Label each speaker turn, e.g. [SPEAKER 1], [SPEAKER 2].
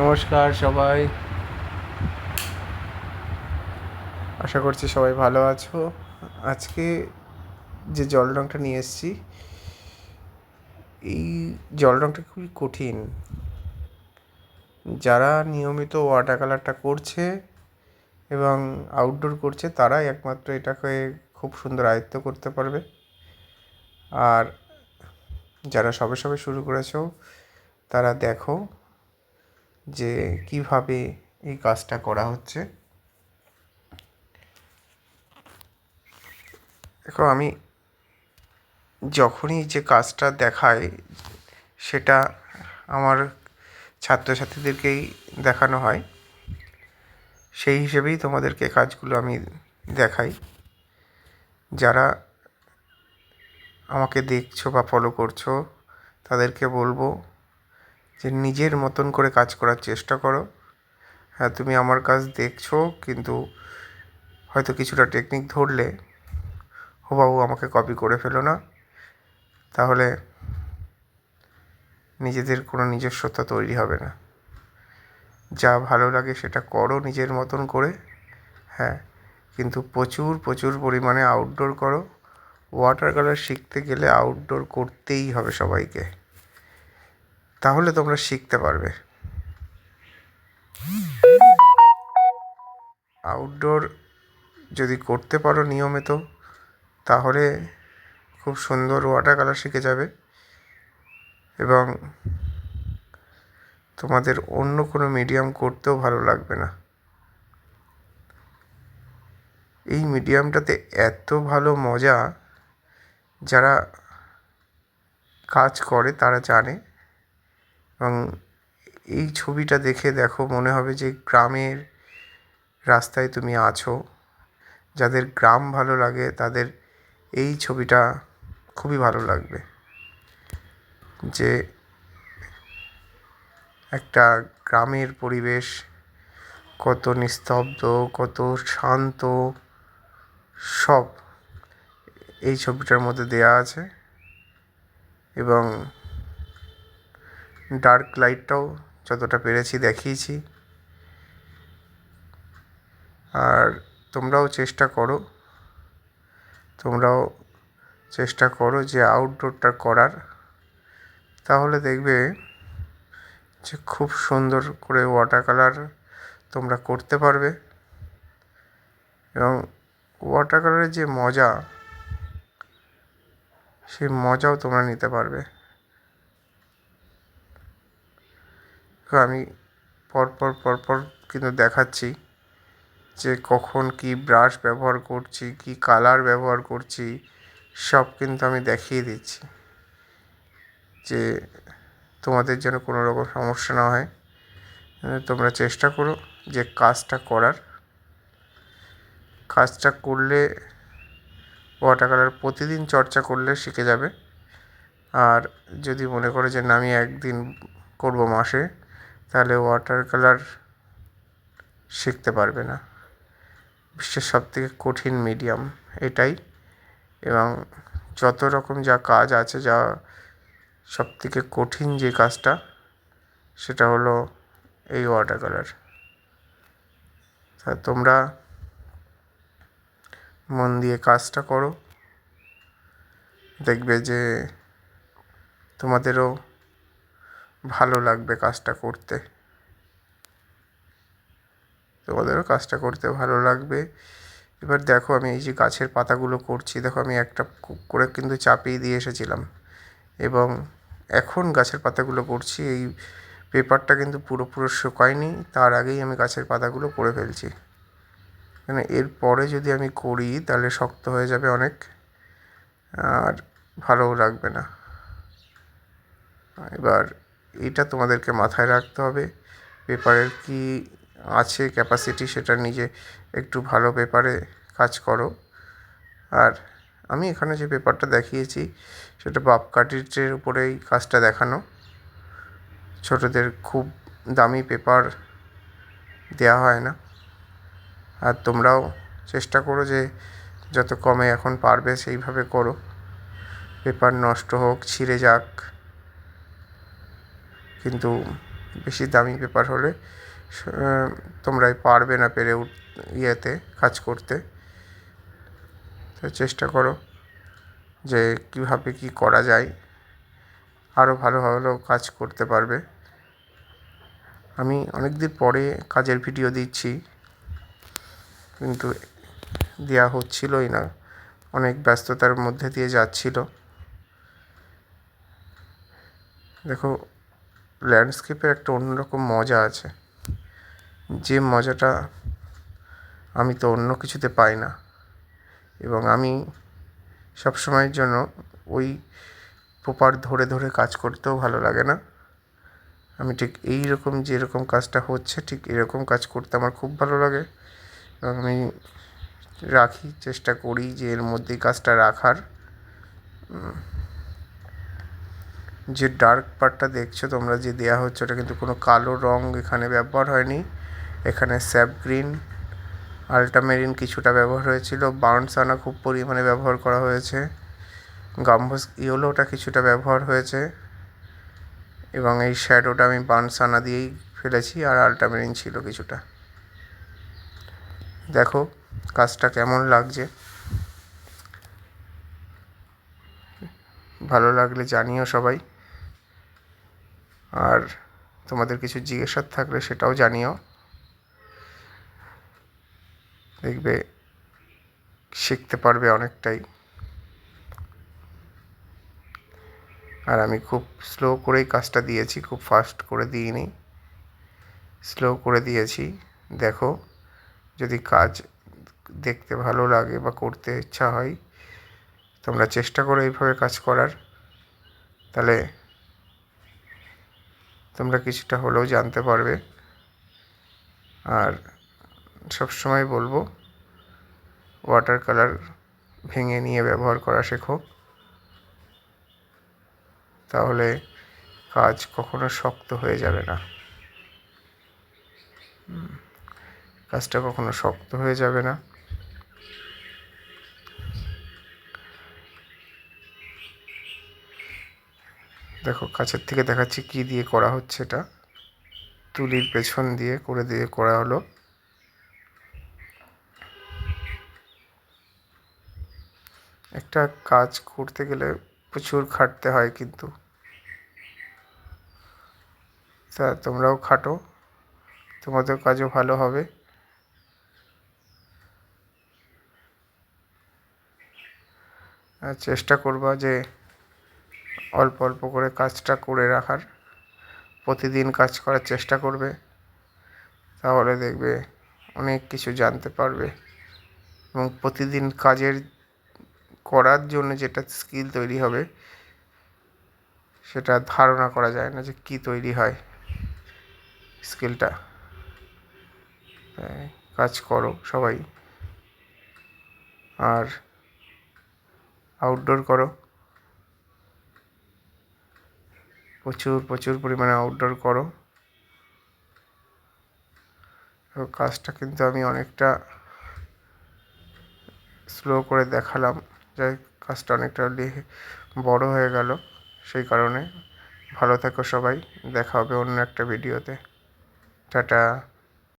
[SPEAKER 1] নমস্কার সবাই। আশা করছি সবাই ভালো আছো। আজকে যে জল রঙটা নিয়ে এসেছি, এই জল রঙটা খুবই কঠিন। যারা নিয়মিত ওয়াটার কালারটা করছে এবং আউটডোর করছে, তারাই একমাত্র এটাকে খুব সুন্দর আয়ত্ত করতে পারবে। আর যারা সবে সবে শুরু করেছ, তারা দেখো যে কীভাবে এই কাজটা করা হচ্ছে। দেখো, আমি যখনই যে কাজটা দেখাই, সেটা আমার ছাত্রছাত্রীদেরকেই দেখানো হয়। সেই হিসেবেই তোমাদেরকে কাজগুলো আমি দেখাই। যারা আমাকে দেখছ বা ফলো করছ, তাদেরকে বলব যে নিজের মতন করে কাজ করার চেষ্টা করো। হ্যাঁ তুমি আমার কাজ দেখছ, কিন্তু হয়তো কিছুটা টেকনিক ধরলে হুবাহু আমাকে কপি করে ফেলো না। তাহলে নিজেদের কোনো নিজস্বতা তৈরি হবে না। যা ভালো লাগে সেটা করো নিজের মতন করে। হ্যাঁ কিন্তু প্রচুর প্রচুর পরিমাণে আউটডোর করো। ওয়াটার কালার শিখতে গেলে আউটডোর করতেই হবে সবাইকে। তাহলে তোমরা শিখতে পারবে। আউটডোর যদি করতে পারো নিয়মিত, তাহলে খুব সুন্দর ওয়াটার কালার শিখে যাবে এবং তোমাদের অন্য কোনো মিডিয়াম করতেও ভালো লাগবে না। এই মিডিয়ামটাতে এত ভালো মজা, যারা কাজ করে তারা জানে এবং এই ছবিটা দেখে দেখো মনে হবে যে গ্রামের রাস্তায় তুমি আছো। যাদের গ্রাম ভালো লাগে, তাদের এই ছবিটা খুবই ভালো লাগবে। যে একটা গ্রামের পরিবেশ কত নিস্তব্ধ, কত শান্ত, সব এই ছবিটার মধ্যে দেয়া আছে। এবং ডার্ক লাইটটাও যতটা পেরেছি দেখিয়েছি। আর তোমরাও চেষ্টা করো, তোমরাও চেষ্টা করো যে আউটডোরটা করার। তাহলে দেখবে যে খুব সুন্দর করে ওয়াটার কালার তোমরা করতে পারবে। এবং ওয়াটার কালারের যে মজা, সেই মজাও তোমরা নিতে পারবে। আমি পরপর পরপর কিন্তু দেখাচ্ছি যে কখন কি ব্রাশ ব্যবহার করছি, কি কালার ব্যবহার করছি, সব কিন্তু আমি দেখিয়ে দিচ্ছি যে তোমাদের যেন কোনো রকম সমস্যা না হয়। তোমরা চেষ্টা করো যে কাজটা করার। কাজটা করলে ওয়াটার কালার প্রতিদিন চর্চা করলে শিখে যাবে। আর যদি মনে করো যে না, আমি একদিন করব মাসে তাহলে ওয়াটার কালার শিখতে পারবে না। বিশ্বের সবথেকে কঠিন মিডিয়াম এটাই। এবং যত রকম যা কাজ আছে, যা সবথেকে কঠিন যে কাজটা, সেটা হলো এই ওয়াটার কালার তা তোমরা মন দিয়ে কাজটা করো। দেখবে যে তোমাদেরও ভালো লাগবে কাজটা করতে। তোমাদেরও কাজটা করতে ভালো লাগবে। এবার দেখো আমি এই যে গাছের পাতাগুলো করছি, দেখো আমি একটা করে কিন্তু চাপিয়ে দিয়ে এসেছিলাম। এবং এখন গাছের পাতাগুলো করছি, এই পেপারটা কিন্তু পুরোপুরো শুকায়নি, তার আগেই আমি গাছের পাতাগুলো করে ফেলছি। মানে এরপরে যদি আমি করি, তাহলে শক্ত হয়ে যাবে অনেক, আর ভালোও লাগবে না। এবার এটা তোমাদেরকে মাথায় রাখতে হবে। পেপারের কি আছে ক্যাপাসিটি সেটা নিজে একটু ভালো পেপারে কাজ করো। আর আমি এখানে যে পেপারটা দেখিয়েছি, সেটা বাপ কাটিজের উপরেই কাজটা দেখানো। ছোটোদের খুব দামি পেপার দেওয়া হয় না। আর তোমরাও চেষ্টা করো যে যত কমে এখন পারবে সেইভাবে করো। পেপার নষ্ট হোক, ছিঁড়ে যাক। কিন্তু বেশি দামি পেপার হলে তোমরাই পারবে না পেরে উঠ, ইয়েতে কাজ করতে। তো চেষ্টা করো যে কীভাবে কী করা যায়। আরও ভালো ভালো কাজ করতে পারবে। আমি অনেক দিন পরে কাজের ভিডিও দিচ্ছি, কিন্তু দেওয়া হচ্ছিলই না। অনেক ব্যস্ততার মধ্যে দিয়ে যাচ্ছিল। দেখো ল্যান্ডস্কেপের একটা অন্যরকম মজা আছে। যে মজাটা আমি তো অন্য কিছুতে পাই না। এবং আমি সব সময়ের জন্য ওই পেপার ধরে ধরে কাজ করতেও ভালো লাগে না। আমি ঠিক এই রকম যেরকম কাজটা হচ্ছে, ঠিক এরকম কাজ করতে আমার খুব ভালো লাগে। এবং আমি রাখি, চেষ্টা করি যে এর মধ্যেই কাজটা রাখার। যে ডার্ক পার্টটা দেখছ, তোমরা যে দেয়া হচ্ছে, ওটা কিন্তু কোনো কালো রং এখানে ব্যবহার হয়নি। এখানে স্যাপ গ্রিন আল্টামেরিন কিছুটা ব্যবহার হয়েছিল। বার্নসানা খুব পরিমাণে ব্যবহার করা হয়েছে। গাম্বস ইয়েলোটা কিছুটা ব্যবহার হয়েছে। এবং এই শ্যাডোটা আমি বার্নসানা দিয়েই ফেলেছি, আর আল্টামেরিন ছিল কিছুটা। দেখো, কাজটা কেমন লাগছে। ভালো লাগলে জানিও সবাই। আর তোমাদের কিছু জিজ্ঞাসার থাকলে সেটাও জানিও। দেখবে শিখতে পারবে অনেকটাই। আর আমি খুব স্লো করেই কাজটা দিয়েছি, খুব ফাস্ট করে দিইনি। স্লো করে দিয়েছি। দেখো, যদি কাজ দেখতে ভালো লাগে বা করতে ইচ্ছা হয়, তোমরা চেষ্টা করো এইভাবে কাজ করার। তাহলে তোমরা কিছুটা হলেও জানতে পারবে। আর সবসময় বলব ওয়াটার কালার ভেঙে নিয়ে ব্যবহার করা শেখো। তাহলে কাজ কখনো শক্ত হয়ে যাবে না। কাজটা কখনো শক্ত হয়ে যাবে না। দেখো, কাছের থেকে দেখাচ্ছি কি দিয়ে করা হচ্ছে এটা। তুলির পেছন দিয়ে করে দিয়ে করা হলো। একটা কাজ করতে গেলে প্রচুর খাটতে হয় কিন্তু। তা তোমরাও খাটো, তোমাদের কাজও ভালো হবে। চেষ্টা করবা যে অল্প অল্প করে কাজটা করে রাখার, প্রতিদিন কাজ করার চেষ্টা করবে, তাহলে দেখবে অনেক কিছু জানতে পারবে। এবং প্রতিদিন কাজের করার জন্য যেটা স্কিল তৈরি হবে, সেটা ধারণা করা যায় না যে কি তৈরি হয় স্কিলটা। কাজ করো সবাই। আর আউটডোর করো। প্রচুর প্রচুর পরিমাণে আউটডোর করো। কাজটা কিন্তু আমি অনেকটা স্লো করে দেখালাম। যাই কাজটা অনেকটা বড় হয়ে গেল। সেই কারণে ভালো থেকো সবাই। দেখা হবে অন্য একটা ভিডিওতে টাটা।